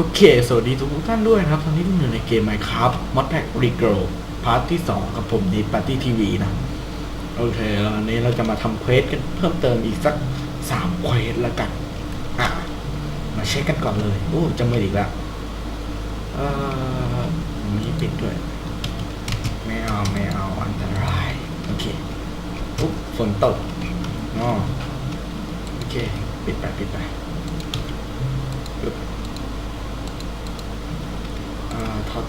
โอเค สวัสดีทุกท่านด้วยนะครับตอนนี้ผมอยู่ในเกม Minecraft Mod Pack Regrow พาร์ทที่ 2 กับผมในปาร์ตี้ทีวีนะ โอเคแล้ววันนี้เราจะมาทำเควสกันเพิ่มเติมอีกสัก 3 เควสล้วกัน อะ มาเช็คกันก่อนเลย โอ้จะมืออีกแล้วเอ่ออันนี้ปิดด้วย ไม่เอา ไม่เอา อันตราย โอเคอุ๊บฝนตกอ๋อโอเค ปิดไป ปิดไปปึ๊บ อ่า ท็อต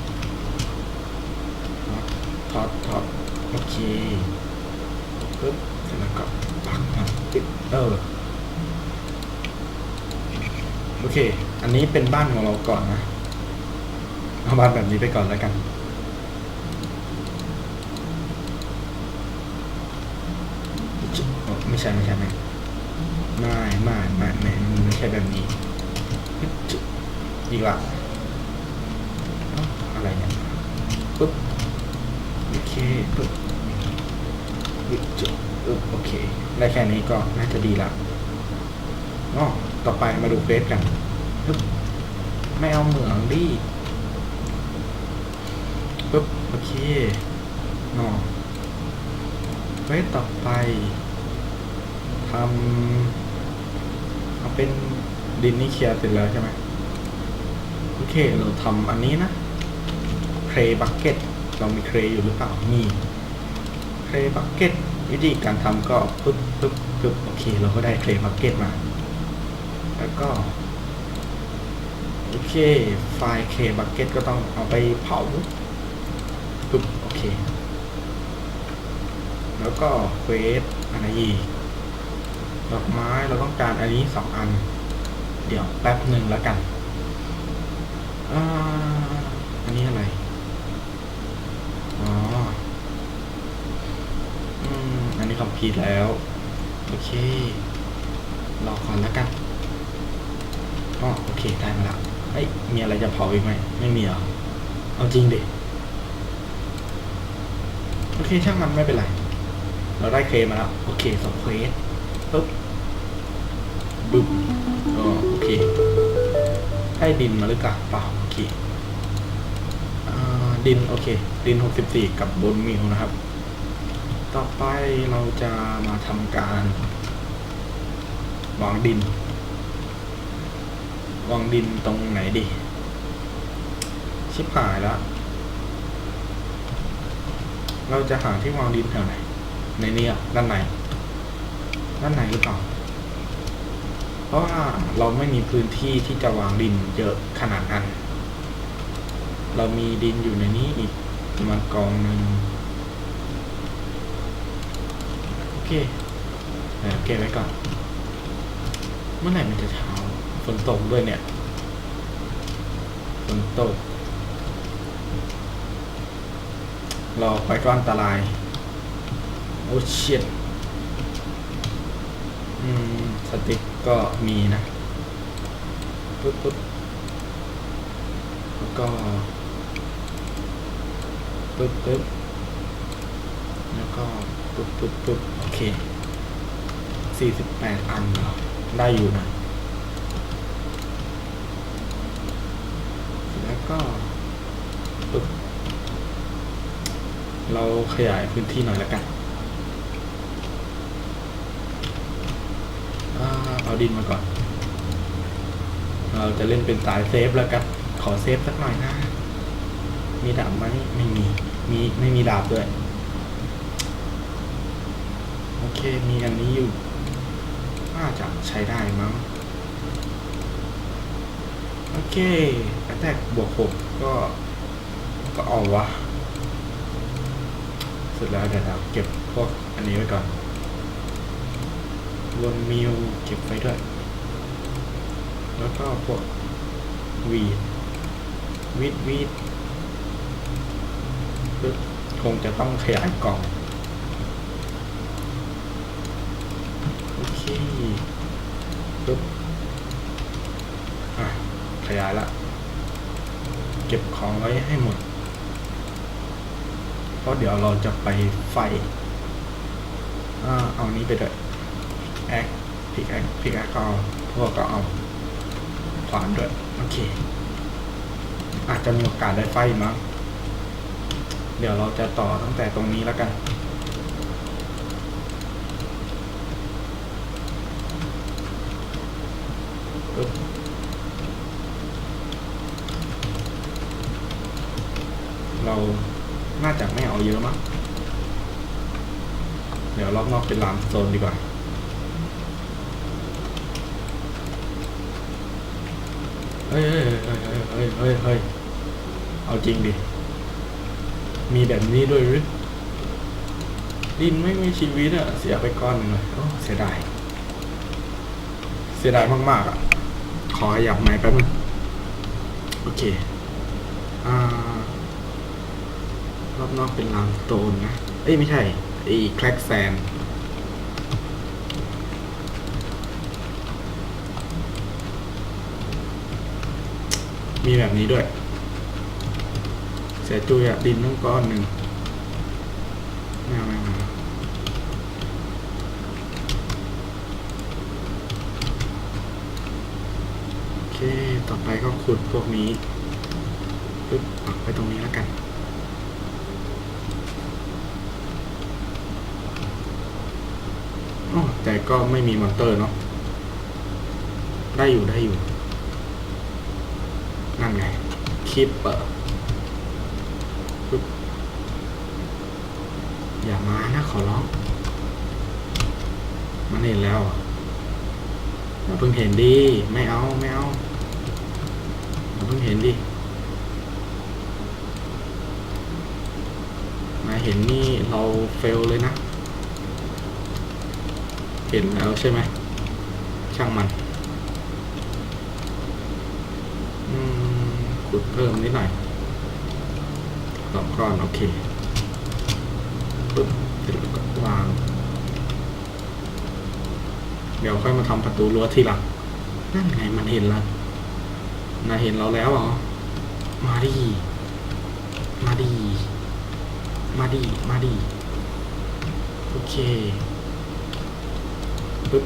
ท็อตท็อตโอเคปึ๊บแล้วก็ปักมันปิดเออโอเค อันนี้เป็นบ้านของเราก่อนนะเอาบ้านแบบนี้ไปก่อนแล้วกันไม่ใช่ไม่ใช่ไม่ไม่ไม่ไม่ไม่ไม่ใช่แบบนี้อีกละ อะไรเนี่ยปึ๊บโอเคปึ๊บปึ๊บจุดโอเค ได้แค่นี้ก็น่าจะดีละอ๋อต่อไปมาดูเฟสกันปึ๊บไม่เอาเหมืองดิปึ๊บโอเคอ๋อเฟสต่อไปทำเอาเป็นดินนี่เคลียร์เสร็จแล้วใช่ไหมโอเค เราทำอันนี้นะ เครบักเก็ตเรามีเครอยู่หรือเปล่า มีเครบักเก็ตวิธีการทำก็ปึ๊บปึ๊บปึ๊บโอเค เราก็ได้เครบักเก็ตมา แล้วก็ โอเค ไฟล์เครบักเก็ตก็ต้องเอาไปเผาปึ๊บโอเค แล้วก็เควสอะไรอีกดอกไม้เราต้องการอันนี้สองอัน เดี๋ยวแป๊บหนึ่งแล้วกันอ,อันนี้อะไร อ๋อ อืม อันนี้ คอมพิวแล้ว โอเค รอก่อนแล้วกันอ๋อโอเคได้มาแล้วเฮ้ย มีอะไรจะเผาอีกไหม ไม่มีเหรอ เอาจริงดิ โอเค ช่างมันไม่เป็นไร เราได้เคลมมาแล้ว โอเคสองเควสปึ๊บบึ้บอ๋อโอเค ให้ดินมาหรือเปล่าเปล่าโอเคอ่าดิน โอเค ดิน 64 กับบนมิวนะครับ ต่อไปเราจะมาทำการวางดิน วางดินตรงไหนดี ชิบหายแล้ว เราจะหาที่วางดินแถวไหน ในนี้อะด้านในด้านในหรือเปล่า เพราะว่าเราไม่มีพื้นที่ที่จะวางดินเยอะขนาดนั้น เรามีดินอยู่ในนี้อีกประมาณกองหนึ่งโอ เคเดี๋ยวเก็บไว้ก่อน เมื่อไหร่มันจะเช้าฝนตกด้วยเนี่ยฝนตกรอไปก็อันตราย โอ้เชียดอืม สติกก็มีนะปึ๊บปึ๊บแล้วก็ปึ๊บปึ๊บแล้วก็ ปึ๊บปึ๊บปึ๊บโอเคสี่สิบแปดอันเหรอได้อยู่นะแล้วก็ปึ๊บเราขยายพื้นที่หน่อยแล้วกันอเอาดินมาก่อน เราจะเล่นเป็นสายเซฟแล้วกัน ขอเซฟสักหน่อยนะ มีดาบไหมไม่มี มีไม่มีดาบด้วย โอ เคมีอันนี้อยู่ น่าจะใช้ได้มั้ง โอเคแตกบวกหกก็ ก็เอาวะเสร็จแล้วเดี๋ยวเราเก็บพวกอันนี้ไว้ก่อนวนมิวเก็บไว้ด้วย แล้วก็พวกวีดวีดวีดคงจะต้องขยายกล่อง โอเคปึ๊บขยายละ เก็บของไว้ให้หมด เพราะเดี๋ยวเราจะไปไฟอ่าเอานี้ไปด้วยแอคพิกแอคพิกแอคก็เอาพวกก็เอาขวานด้วย โอเค อาจจะมีโอกาสได้ไฟมั้ง เดี๋ยวเราจะต่อตั้งแต่ตรงนี้แล้วกัน ปึ๊บเราน่าจะไม่ เยอะมั้งเดี๋ยวรอบนอกเป็นลามโซนดีกว่าเฮ้ยเฮ้ยเฮ้ยเฮ้ยเฮ้ยเฮ้ยเอาจริงดิ มีแบบนี้ด้วยหรือดินไม่มีชีวิตอะเสียไปก้อนหนึ่งเลยโอ้เสียดาย เสียดายมากๆอะขอขยับไม้แป๊บนึงโอเค อ่า รอบนอกเป็นลามโตนนะ เอ้ยไม่ใช่ไอ้แคลกแซนมีแบบนี้ด้วย เสียจุยอะดินต้องก้อนหนึ่งไม่เอาไม่เอาโอเค ต่อไปก็ขุดพวกนี้ปึ๊บไปตรงนี้แล้วกัน อ๋อ แต่ก็ไม่มีมอนเตอร์เนาะได้อยู่ได้อยู่ นั่นไงคลิปเปอร์อย่ามานะขอร้อง มันเห็นแล้วอะอย่าเพิ่งเห็นดิ ไม่เอาไม่เอาอย่าเพิ่งเห็นดิมาเห็นนี่เราเฟลเลยนะ เห็นแล้วใช่ไหมช่างมันอืมขุดเพิ่มนิดหน่อยสองก้อนโอเคปึ๊บเสร็จแล้วก็วาง เดี๋ยวค่อยมาทำประตูรั้วทีหลังนั่นไงมันเห็นแล้วนายเห็นเราแล้วเหรอ มาดี มาดี มาดี มาดี โอเค ปึ๊บ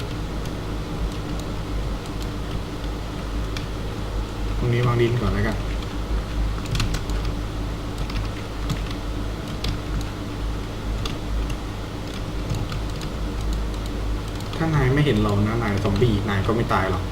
ต รงนี้วางดินก่อนแล้วกันถ้านายไม่เห็นเรานะนายซอมบี้นายก็ไม่ตายหรอก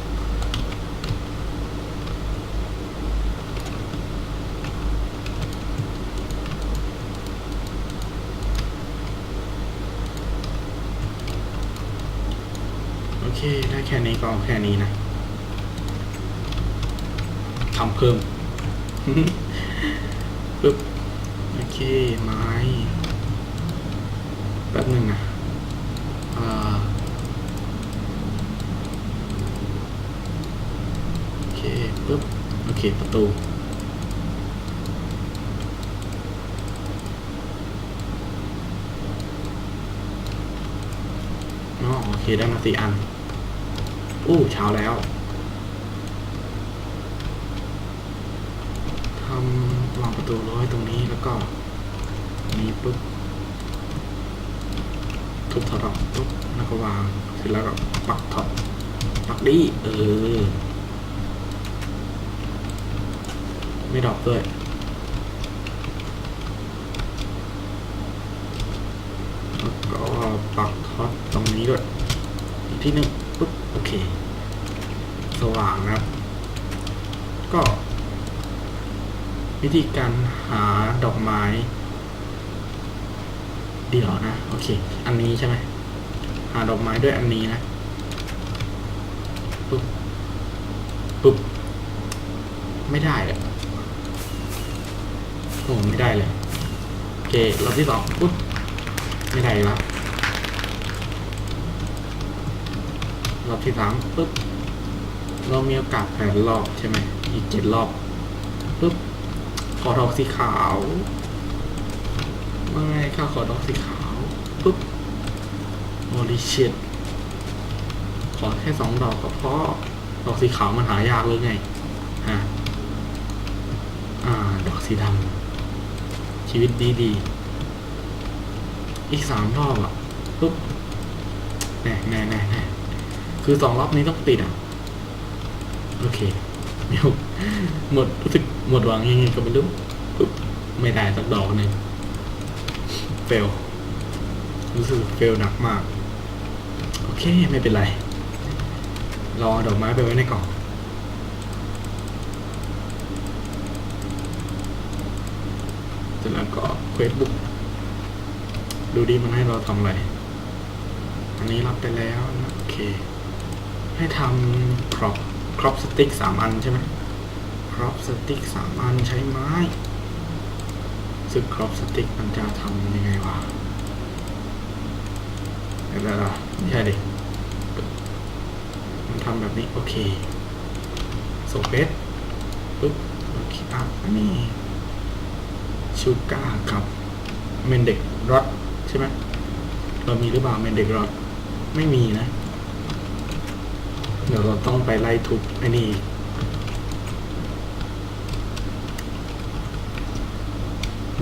โอเคได้แค่นี้ก็แค่นี้นะ ทำเพิ่มปึ๊บโอเค ไม้แป๊บหนึ่งนะอ่าโอเคปึ๊บโอเค ประตูอ๋อโอเค ได้มาสี่อัน อู้เช้าแล้ว ทำวางประตูร้อยตรงนี้แล้วก็นี้ปุ๊บทุบถอดออกปุ๊บแล้วก็วางเสร็จแล้วก็ปักถอดปักดีเออ ไม่ดอกด้วยแล้วก็ปักท็อตตรงนี้ด้วยอีกที่หนึ่งปุ๊บโอเค สว่างนะครับ ก็ วิธีการหาดอกไม้ เดี๋ยวนะ โอเค อันนี้ใช่ไหมหาดอกไม้ด้วยอันนี้นะปุ๊บปุ๊บไม่ได้เลยโอ้ไม่ได้เลย โอเครอบที่สองปุ๊บไม่ได้แล้วรอบที่สามปุ๊บเรามีโอกาสแผนรอบใช่ไหมอีกเจ็ดรอบปุ๊บ ขอดอกสีขาวไม่ข้าขอดอกสีขาวปุ๊บโอลิชิตขอแค่สองดอกก็พอดอกสีขาวมันหายากเลยไงฮะอ่า ดอกสีดำชีวิตดีดีๆอีกสามรอบอะปุ๊บแน่แน่แน่แน่คือสองรอบนี้ต้องติดอะ โอเค มีโอ หมดรู้สึกหมดหวังยังไงก็ไม่รู้ปุ๊บไม่ได้สักดอกหนึ่งเฟลรู้สึกเฟลหนักมาก โอเคไม่เป็นไรรอเอาดอกไม้ไปไว้ในกล่องเสร็จแล้วก็เควสบุ๊กดูดีมันให้เราทำอะไร อันนี้รับไปแล้วนะโอเค ให้ทำครอปครอปสติ๊กสามอันใช่ไหม ครอปสติ๊กสามอันใช้ไม้ซึ่งครอปสติ๊กมันจะทำยังไงวะเดี๋ยวไม่ใช่ดิมันทำแบบนี้ โอเคส่งเฟสปุ๊บโอเคอะอันนี้ชูก้ากับเมนเด็กรอดใช่ไหมเรามีหรือเปล่าเมนเด็กรอดไม่มีนะ เดี๋ยวเราต้องไปไล่ทุบไอ้นี่อีก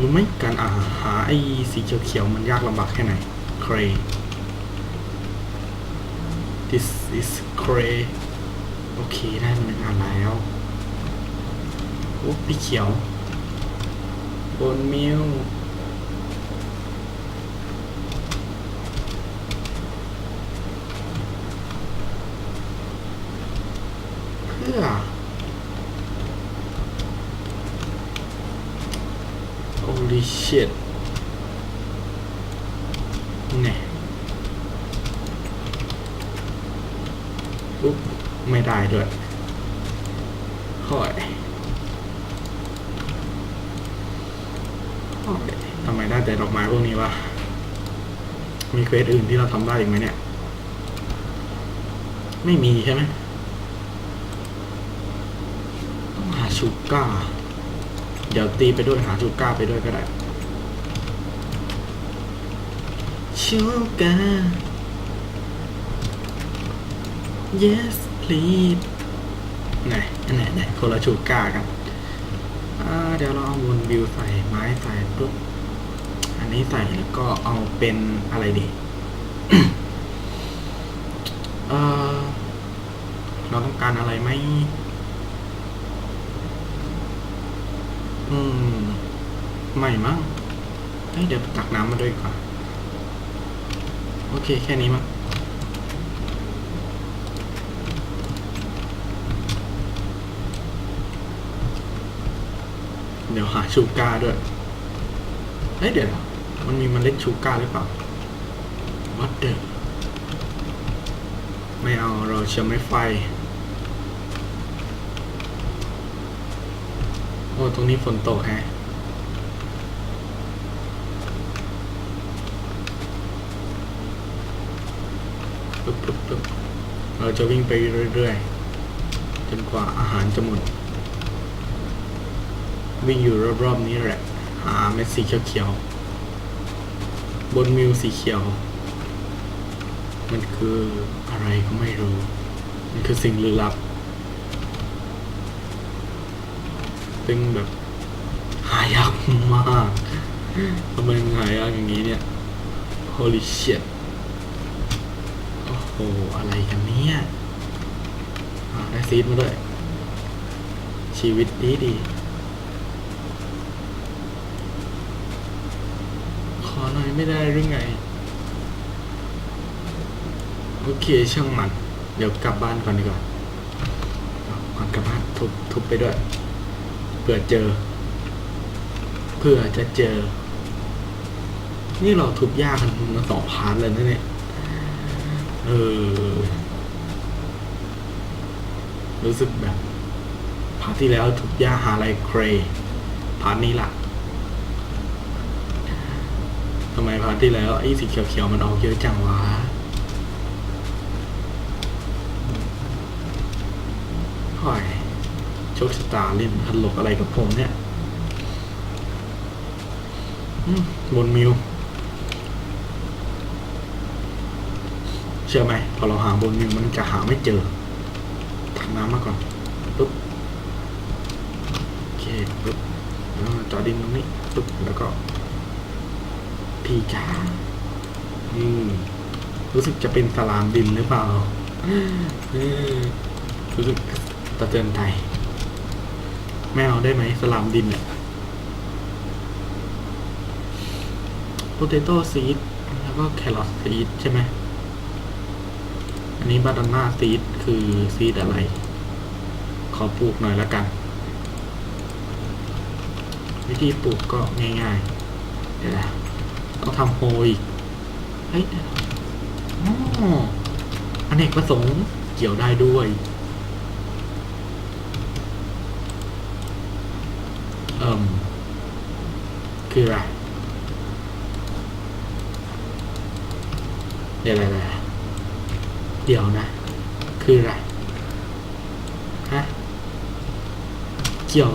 รู้ไหมการอาหาไอ้สีเขียวๆมันยากลำบากแค่ไหน Cray this is Cray โอเคได้มาหนึ่งอันแล้วโอ้พี่เขียวบนมิวเพื่อ holy shit เนี่ยปุ๊บไม่ได้ด้วยค่อยทำไมได้แต่ดอกไม้พวกนี้วะ มีเควสอื่นที่เราทำได้อีกไหมเนี่ย ไม่มีใช่ไหมต้องหาชูก้า เดี๋ยวตีไปด้วยหาชูก้าไปด้วยก็ได้ ชูก้า yes please ไหนไหนไหนคนละชูก้ากันเดี๋ยวเราเอาวนวิวใส่ไม้ใส่ปุ๊บ อันนี้ใส่แล้วก็เอาเป็นอะไรดี เออเราต้องการอะไรไหมอืม ไม่มั้งเฮ้ยเดี๋ยวตักน้ำมาด้วยก่อน โอเค แค่นี้มั้งเดี๋ยวหาชูการ์ด้วย เฮ้ยเดี๋ยวมันมีเมล็ดชูการ์หรือเปล่า What the ไม่เอาเราเชื่อมไม่ไฟ โอ้ ตรงนี้ฝนตกแฮะ ปึ๊บปึ๊บปึ๊บเราจะวิ่งไปเรื่อยๆ จนกว่าอาหารจะหมด วิ่งอยู่รอบๆนี้แหละ หาเม็ดสีเขียวๆ บนมิวสีเขียว มันคืออะไรก็ไม่รู้ มันคือสิ่งลึกลับ ซึ่งแบบหายากมาก ทำไมมันหายากอย่างนี้เนี่ย holy shit อ้โหอะไรกันเนี่ยได้ซีดมาด้วย ชีวิตดีดี ขอหน่อยไม่ได้หรือไง โอเคช่างมัน เดี๋ยวกลับบ้านก่อนดีกว่าก่อนกลับบ้านทุบทุบไปด้วย เผื่อเจอเพื่อจะเจอ นี่เราทุบยากกันมาสองพาร์ทเลยนะเนี่ย ออ รู้สึกแบบพาร์ทที่แล้วทุบยาหาไรเครพาร์ทนี้ล่ะทำไมพาร์ทที่แล้วไอ้สีเขียวๆมันออกเยอะจังวะห่อยโชคชะตาเล่นพันหลกอะไรกับผมเนี่ยบนมิว เชื่อไหมพอเราหาบนมิวมันจะหาไม่เจอตักน้ำมาก่อนปุ๊บโอเคปุ๊บแล้วจอดินตรงนี้ปุ๊บแล้วก็พีจ้าอืมรู้สึกจะเป็นสลามดินหรือเปล่าอรู้สึกตะเตือนใจไม่เอาได้ไหมสลามดินเนี่ย potato seed แล้วก็ carrot seed ใช่ไหม อันนี้ banana seed คือซีดอะไร ขอปลูกหน่อยละกัน วิธีปลูกก็ง่ายๆ เดี๋ยวนะต้องทำโฮอีก เฮ้ยอ๋ออเนกประสงค์เกี่ยวได้ด้วยเอิ่มคืออะไรเดี๋ยวอะไร เดี๋ยวนะ คืออะไรฮะเกี่ยว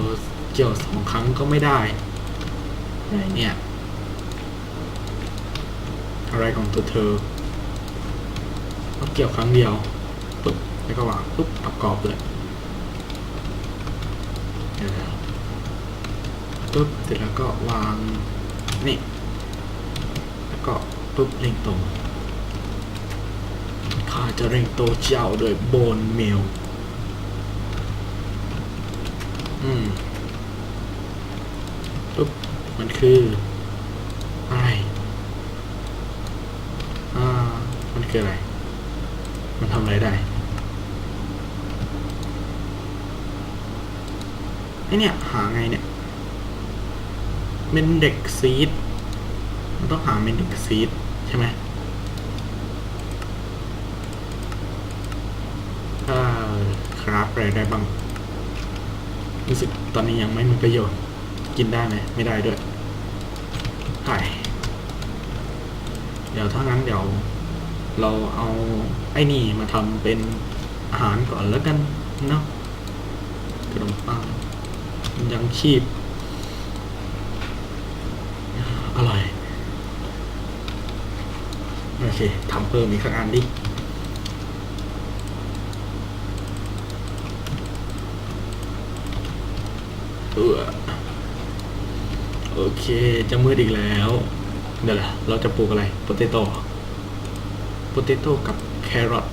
เกี่ยวสองครั้งก็ไม่ได้อะไรเนี่ย อะไรของตัวเธอต้องเกี่ยวครั้งเดียวปุ๊บแล้วก็วางปุ๊บประกอบเลยเดี๋ยวนะปุ๊บเสร็จแล้วก็วางนี่แล้วก็ปุ๊บเล็งตรง ข้าจะเร่งโตเจ้าโดยโบนเมล อืมปุ๊บ มันคืออะไรอ่า มันคืออะไร มันทำอะไรได้ไอเนี่ย หาไงเนี่ยเป็นเด็กซีดมันต้องหาเป็นเด็กซีดใช่ไหม ถ้าครับอะ ไรได้บ้างรู้สึกตอนนี้ยังไม่มีประโยชน์ กินได้ไหมไม่ได้ด้วยไก่เดี๋ยวถ้างั้นเดี๋ยว เราเอาไอ้นี่มาทำเป็นอาหารก่อนแล้วกันเนาะขนมปังยังชีพอร่อย โอเคทำเพิ่มอีกสักอันดิ เออโอเค จะมืดอีกแล้ว เดี๋ยวละเราจะปลูกอะไรโปเตโต้โปเตโต้กับแครอท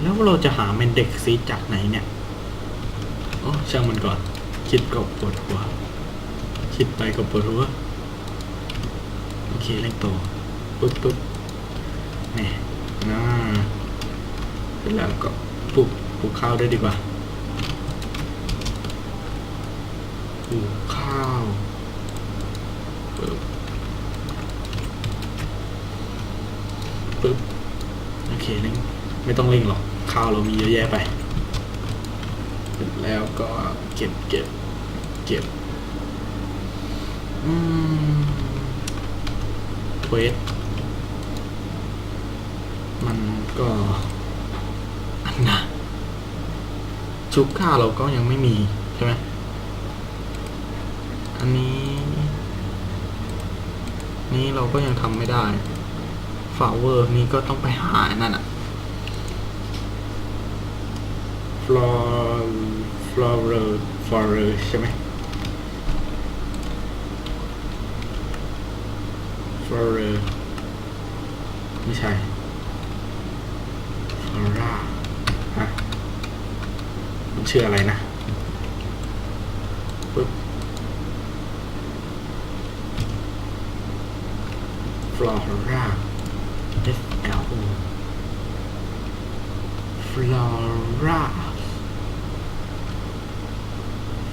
แล้วเราจะหาเมนเด็กซีจากไหนเนี่ยโอ้ช่างมันก่อน คิดก็ปวดหัว คิดไปก็ปวดหัว โอเคเร่งโตปึ๊บปึ๊บนี่นะแล้วก็ปลูก ลูกข้าวได้ดีกว่าปลูกข้าวปึ๊บปึ๊บโอเคเร่งไม่ต้องเร่งหรอก ข้าวเรามีเยอะแยะไป เสร็จแล้วก็เก็บเก็บเก็บอืมเควสมันก็อันนะ ชุก้าเราก็ยังไม่มี ใช่ไหม อันนี้ นี่เราก็ยังทำไม่ได้ฟาเวอร์นี่ก็ต้องไปหาอันนั่นอะฟลอฟลอเรอร์ฟลอเรอร์ใช่ไหมฟลอเรอร์ไม่ใช่ฟลอรา ชื่ออะไรนะปึ๊บฟลอร่า F L O ฟลอร่า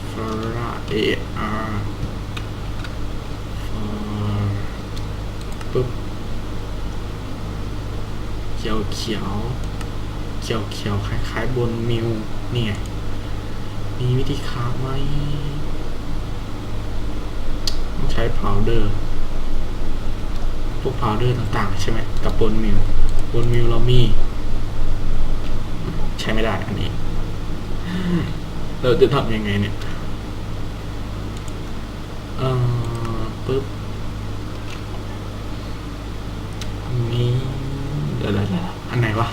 ฟลอร่า A R ฟลอ ปุ๊บเขียวเขียวเขียวเขียวคล้ายๆบนมิวนี่ไงมีวิธีค้าไหมต้อง ใช้พาวเดอร์พวกพาวเดอร์ต่างๆ ใช่ไหมกับบนมิวบนมิวเรามี ใช้ไม่ได้อันนี้ เราจะทำยังไงเนี่ยเออปุ๊บอันนี้เดี๋ยวเดี๋ยวเดี๋ยวอันไหนวะ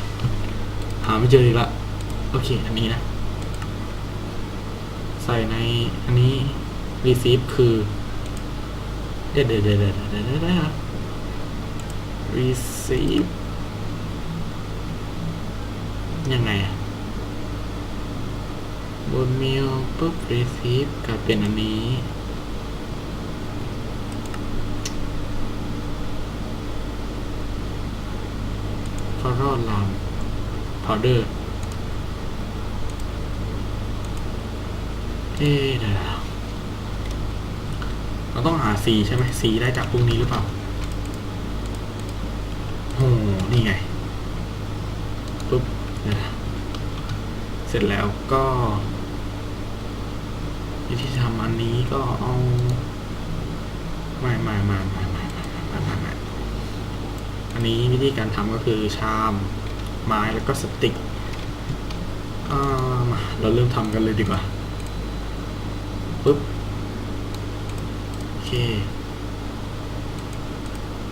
หาไม่เจออีกละโอเค อันนี้นะ ใส่ในอันนี้ receive คือ เดี๋ยวเดี๋ยวเดี๋ยวเดี๋ยวเดี๋ยวเดี๋ยวเดี๋ยว receive ยังไงอะบนเมลปุ๊บ receive กลายเป็นอันนี้ฟอรอลามพาวเดอร์ เอ๊เดี๋ยวเราต้องหาสีใช่ไหมสีได้จากพวกนี้หรือเปล่าโอ้นี่ไงปุ๊บเดี๋ยวนะเสร็จแล้วก็วิธีทำอันนี้ก็เอาไม่ไม่ไม่ไม่ไม่ไม่ไม่ไม่ไม่อันนี้วิธีการทำก็คือชามไม้แล้วก็สติกอ่ามาเราเริ่มทำกันเลยดีกว่า ปุ๊บ โอเค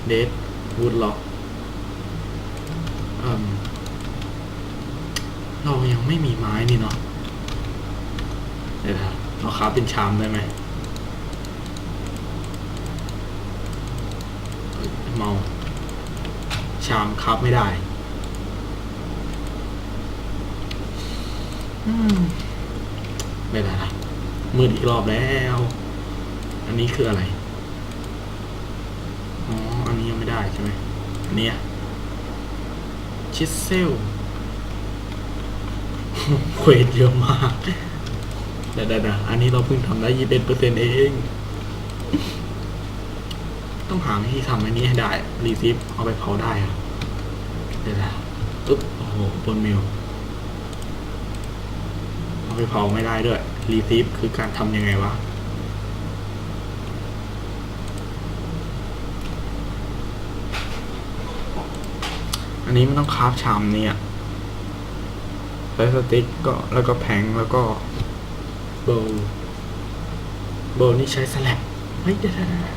เดดวูดล็อกเอ่มเรายังไม่มีไม้นี่เนาะเดี๋ยวนะเราคราเป็นชามได้ไหมเมา ชามคราฟไม่ได้อืมไม่ได้ละ มืดอีกรอบแล้ว อันนี้คืออะไร อ๋อ อันนี้ยังไม่ได้ใช่ไหมอันเนี้ยชิสเซลเควสเยอะมากเดี๋ยวๆอันนี้เราเพิ่งทำได้ยี่สิบเปอร์เซ็นต์เอง ต้องหาวิธีทำอันนี้ให้ได้ รีซิฟเอาไปเผาได้อะเดี๋ยวนะอึ๊บ โอ้โหบนมิวเอาไปเผาไม่ได้ด้วย รีซิฟคือการทำยังไงวะอันนี้มันต้องคราฟชามเนี่ยใช้สติ๊กก็แล้วก็แผงแล้วก็โบว์โบว์นี่ใช้สลับเฮ้ยเดี๋ยว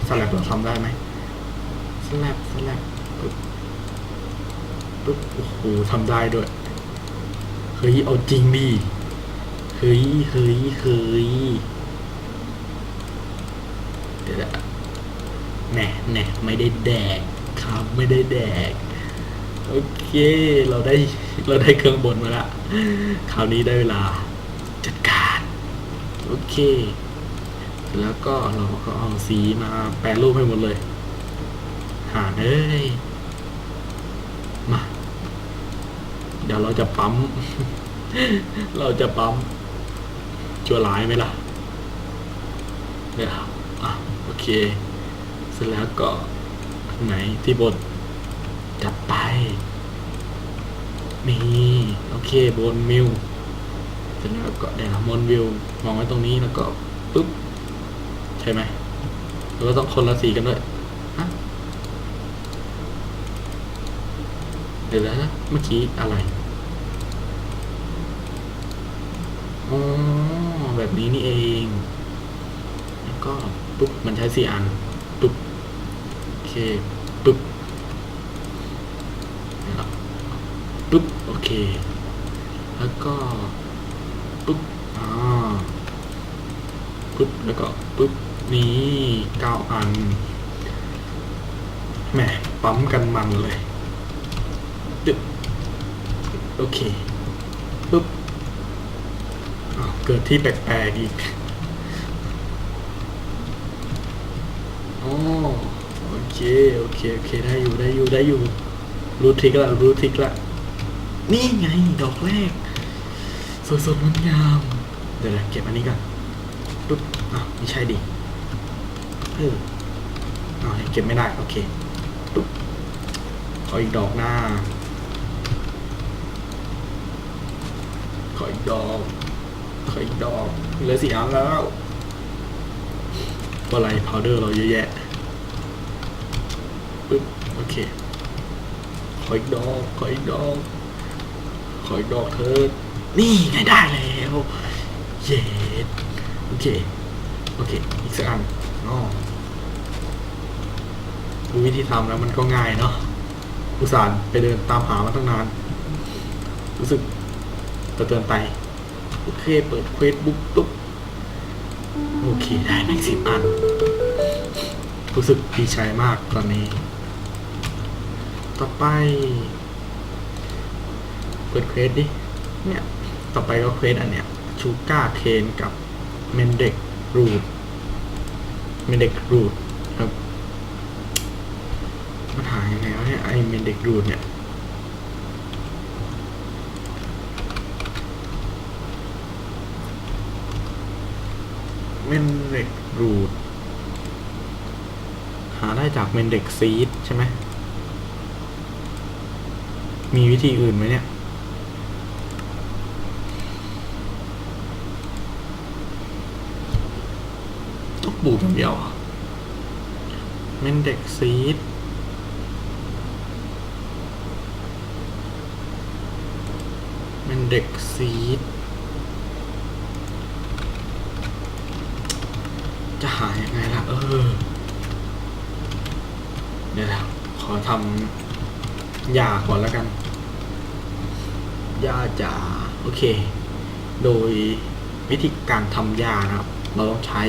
สลับเราทำได้ไหมสลับสลับปึ๊บปึ๊บโอ้โหทำได้ด้วย เฮ้ย เอาจริงดิ เฮ้ยเฮ้ยเฮ้ยเดี๋ยวนะแหน่แหน่ไม่ได้แดกครับไม่ได้แดก โอเค เราได้เราได้เครื่องบนมาละคราวนี้ได้เวลาจัดการ โอเค แล้วก็เราก็เอาสีมาแปรรูปให้หมดเลย หาเอ้ยมา เดี๋ยวเราจะปั๊ม เราจะปั๊ม ชั่วร้ายไหมล่ะเดี๋ยวอะโอเค เสร็จแล้วก็ไหนที่บนจัดไป นี่โอเคบนมิวเสร็จแล้วก็เดี๋ยวนะบนวิวมองไว้ตรงนี้แล้วก็ปุ๊บ ใช่ไหมแล้วก็ต้องคนละสีกันด้วยเดี๋ยวนะเมื่อกี้อะไรอ๋อ แบบนี้นี่เอง แล้วก็ปุ๊บมันใช้สี่อันปุ๊บโอเคปุ๊บแล้วปุ๊บโอเค แล้วก็ปุ๊บอ่าปุ๊บแล้วก็ปุ๊บนี่เก้าอันแหมปั๊มกันมันเลยตึ๊บโอเค ปุ๊บ อ้าว เกิดที่แปลกๆอีกโอ้โอเค โอเค โอเค ได้อยู่ ได้อยู่ ได้อยู่ รู้ทริกละ รู้ทริกละ นี่ไง ดอกแรก สวยสดงดงาม เดี๋ยวเก็บอันนี้ก่อนปุ๊บอะไม่ใช่ดิ เอออ่าเก็บไม่ได้ โอเคปุ๊บขออีกดอกหน้าขออีกดอก ขออีกดอกเหลือสี่อันแล้วอะไรพาวเดอร์เราเยอะแยะปึ๊บโอเค ขออีกดอก ขออีกดอก ขออีกดอกเถิดนี่ไงได้แล้วเย็ดโอเค โอเค อีกสักอันอ๋อวิธีทำแล้วมันก็ง่ายเนาะอุตส่าห์ไปเดินตามหามาตั้งนาน รู้สึกตะเตือนใจ โอเค เปิดเควสบุ๊กตุ๊บโอเค ได้แม็กสิบอัน รู้สึกดีใจมากตอนนี้ ต่อไป เปิดเควสดิ เนี่ย ต่อไปก็เควสอันเนี้ยชูก้าเคนกับเมนเด็กรูดเมนเด็กรูดครับมันหายังไงวะเนี่ยไอเมนเด็กรูดเนี่ย เมนเด็กรูดหาได้จากเมนเด็กซีดใช่ไหม มีวิธีอื่นไหมเนี่ย ต้องปลูกอย่างเดียวเหรอเมนเด็กซีดเมนเด็กซีด จะหายังไงล่ะ เออเดี๋ยวนะขอทำยาก่อนแล้วกันยาจ่าโอเค โดยวิธีการทำยานะครับ เราต้องใช้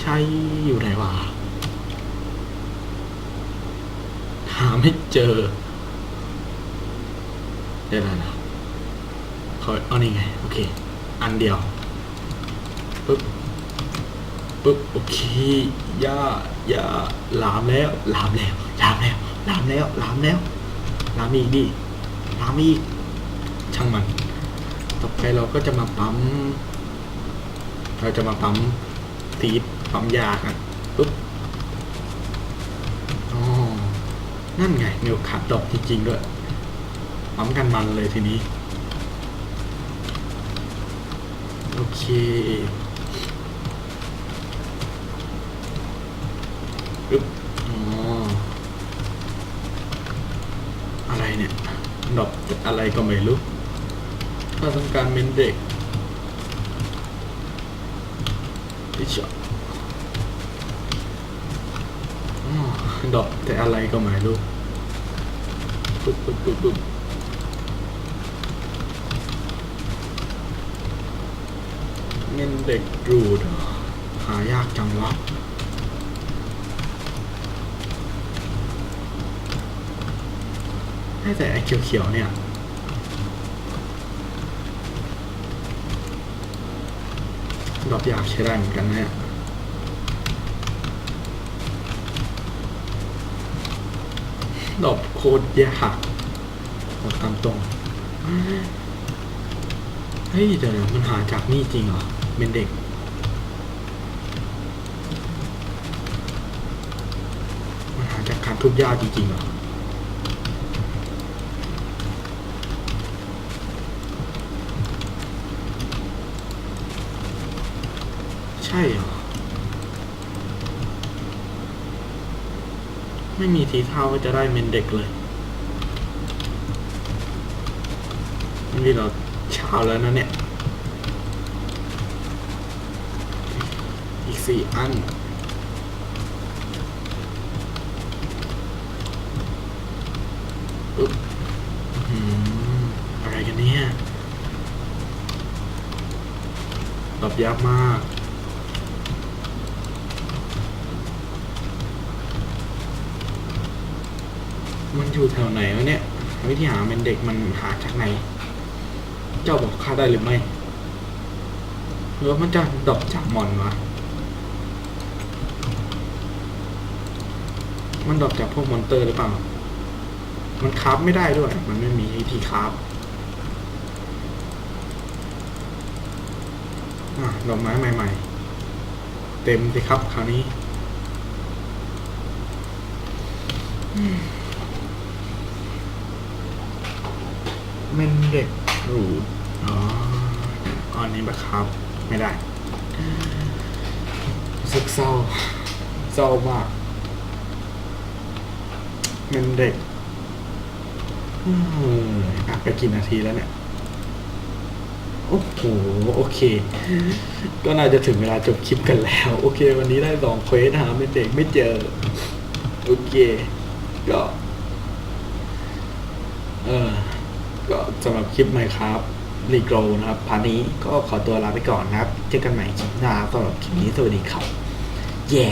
ใช้อยู่ไหนวะหาไม่เจอ เดี๋ยวนะนะขอเอานี่ไง โอเค อันเดียวปึ๊บ ปึ๊บโอเคย่าย่าหลามแล้วหลามแล้วหลามแล้วหลามแล้วหลามแล้วหลามอีกดิหลามอีก ช่างมัน ต่อไปเราก็จะมาปั๊ม เราจะมาปั๊มซีดปั๊มยากันปึ๊บอ๋อนั่นไงมีโอกาสดอกจริงๆด้วยปั๊มกันมันเลยทีนี้ โอเค อึ๊บอ๋อ อะไรเนี่ยด อะไรก็ไม่รู้ถ้าต้องการเป็นเด็กอิชะอ๋อดอกแต่อะไรก็ไม่รู้ปึ๊บปึ๊บปึ๊บปึ๊บเงินเด็กรูดหายากจังวะแต่ไอเขียวๆเนี่ย ดอกยากใช้ได้เหมือนกันนะเนี่ยดอกโคตรยากบอกตามตรง เฮ้ยเดี๋ยวมันหาจากนี่จริงเหรอ เป็นเด็ก มันหาจากการทุบยาจริงๆเหรอ ใช่เหรอไม่มีทีท่าว่าจะได้เมนเด็กเลยนี่เราเช้าแล้วนะเนี่ย อีกสี่อันอะไรกันเนี่ยตอบยากมาก มัน อยู่แถวไหนวะเนี่ยวิธีหาเป็นเด็กมันหาจากไหน เจ้าบอกข้าได้หรือไม่หรือว่ามันจะดอกจากหมอนวะมันดอกจากพวกมอนเตอร์หรือเปล่า มันคราฟไม่ได้ด้วย มันไม่มีวิธีคราฟดอกไม้ใหม่ ๆ เต็มสิครับคราวนี้ เมนเด็กรูดอ๋ออันนี้บัครับ ไม่ได้รู้สึกเศร้าเศร้ามากเมนเด็กอืมอะไปกี่นาทีแล้วเนี่ยโอ้โหโอเค ก็น่าจะถึงเวลาจบคลิปกันแล้ว โอเค วันนี้ได้สองเควสหาเมนเด็กไม่เจอ โอเค ก็ เออก็ สำหรับคลิปใหม่ครับรีโกรนะครับพาร์ทนี้ก็ขอตัวลาไปก่อนนะครับ เจอกันใหม่คลิปหน้าสำหรับคลิปนี้สวัสดีครับ แย่